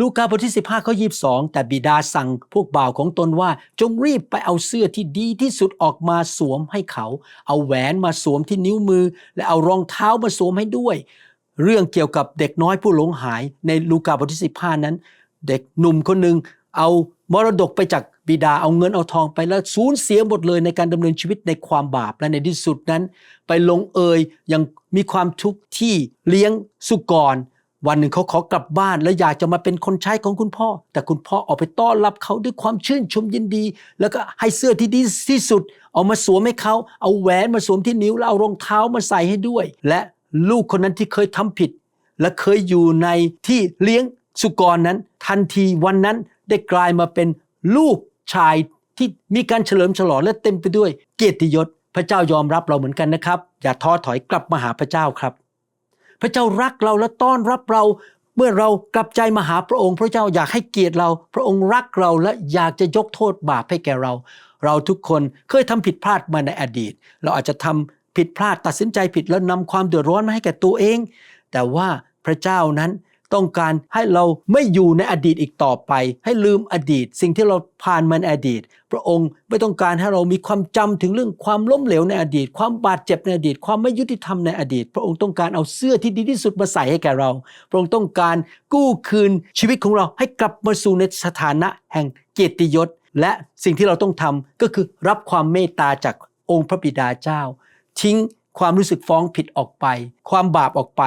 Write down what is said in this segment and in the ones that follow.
ลูกาบทที่ 15ข้อ22 แต่บิดาสั่งพวกบ่าวของตนว่า จงรีบไปเอาเสื้อที่ดีที่สุดออกมาสวมให้เขา เอาแหวนมาสวมที่นิ้วมือ และเอารองเท้ามาสวมให้ด้วย เรื่องเกี่ยวกับเด็กน้อยผู้หลงหายในลูกาบทที่ 15 นั้น เด็กหนุ่มคนหนึ่งเอามรดกไปจากบิดาเอาเงินเอาทองไปแล้วสูญเสียหมดเลยในการดำเนินชีวิตในความบาปและในที่สุดนั้น ไปลงเอยยังมีความทุกข์ที่เลี้ยงสุกร วันหนึ่งเขาขอกลับบ้านแล้วอยากจะมาเป็นคนใช้ของคุณพ่อ แต่คุณพ่อออกไปต้อนรับเขาด้วยความชื่นชมยินดี แล้วก็ให้เสื้อที่ดีที่สุด เอามาสวมให้เขาเอาแหวนมาสวมที่นิ้วแล้วเอารองเท้ามาใส่ให้ด้วย และลูกคนนั้นที่เคยทำผิด และเคยอยู่ในที่เลี้ยงสุกรนั้น ทันทีวันนั้นได้กลายมาเป็นลูกชายที่มีการเฉลิมฉลองและเต็มไปด้วยเกียรติยศพระเจ้ายอมรับเราเหมือนกันนะครับ อย่าท้อถอยกลับมาหาพระเจ้าครับ พระเจ้ารักเราและต้อนรับเรา เมื่อเรากลับใจมาหาพระองค์ พระเจ้าอยากให้เกียรติเรา พระองค์รักเราและอยากจะยกโทษบาปให้แก่เรา เราทุกคนเคยทำผิดพลาดมาในอดีต เราอาจจะทำผิดพลาดตัดสินใจผิดแล้วนำความเดือดร้อนมาให้แก่ตัวเอง แต่ว่าพระเจ้านั้น ต้องการให้เราไม่อยู่ในอดีตอีกต่อไป ให้ลืมอดีต สิ่งที่เราผ่านมาในอดีต พระองค์ไม่ต้องการให้เรามีความจำถึงเรื่องความล้มเหลวในอดีต ความบาดเจ็บในอดีต ความไม่ยุติธรรมในอดีต พระองค์ต้องการเอาเสื้อที่ดีที่สุดมาใส่ให้แก่เรา พระองค์ต้องการกู้คืนชีวิตของเราให้กลับมาสู่ในสถานะแห่งเกียรติยศ และสิ่งที่เราต้องทำก็คือรับความเมตตาจากองค์พระบิดาเจ้า ทิ้งความรู้สึกฟ้องผิดออกไป ความบาปออกไป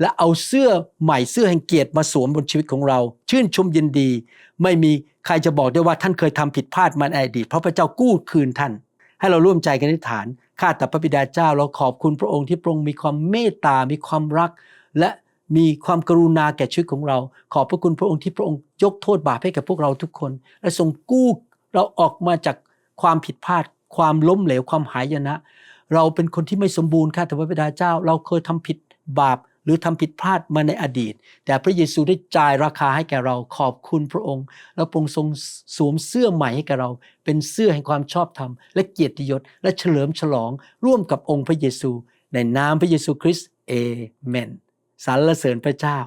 และเอาเสื้อใหม่เสื้อแห่งเกียรติมาสวมบนชีวิตของเรา ชื่นชมยินดี ไม่มีใครจะบอกได้ว่าท่านเคยทำผิดพลาดมาในอดีตเพราะพระเจ้ากู้คืนท่าน ให้เราร่วมใจกันอธิษฐานข้าแต่พระบิดาเจ้าเราขอบคุณพระองค์ที่พระองค์มีความเมตตา มีความรัก และมีความกรุณาแก่ชีวิตของเรา ขอบพระคุณพระองค์ที่พระองค์ยกโทษบาปให้กับพวกเราทุกคน และทรงกู้เราออกมาจากความผิดพลาด ความล้มเหลวความหายนะ เราเป็นคนที่ไม่สมบูรณ์ข้าแต่พระบิดาเจ้า เราเคยทำผิดบาป หรือทำผิดพลาดมาในอดีต แต่พระเยซูได้จ่ายราคาให้แก่เราขอบคุณพระองค์ แล้วพระองค์ทรงสวมเสื้อใหม่ให้แก่เรา เป็นเสื้อแห่งความชอบธรรม และเกียรติยศและเฉลิมฉลอง ร่วมกับองค์พระเยซู ในนามพระเยซูคริสต์เอเมนสรรเสริญพระเจ้า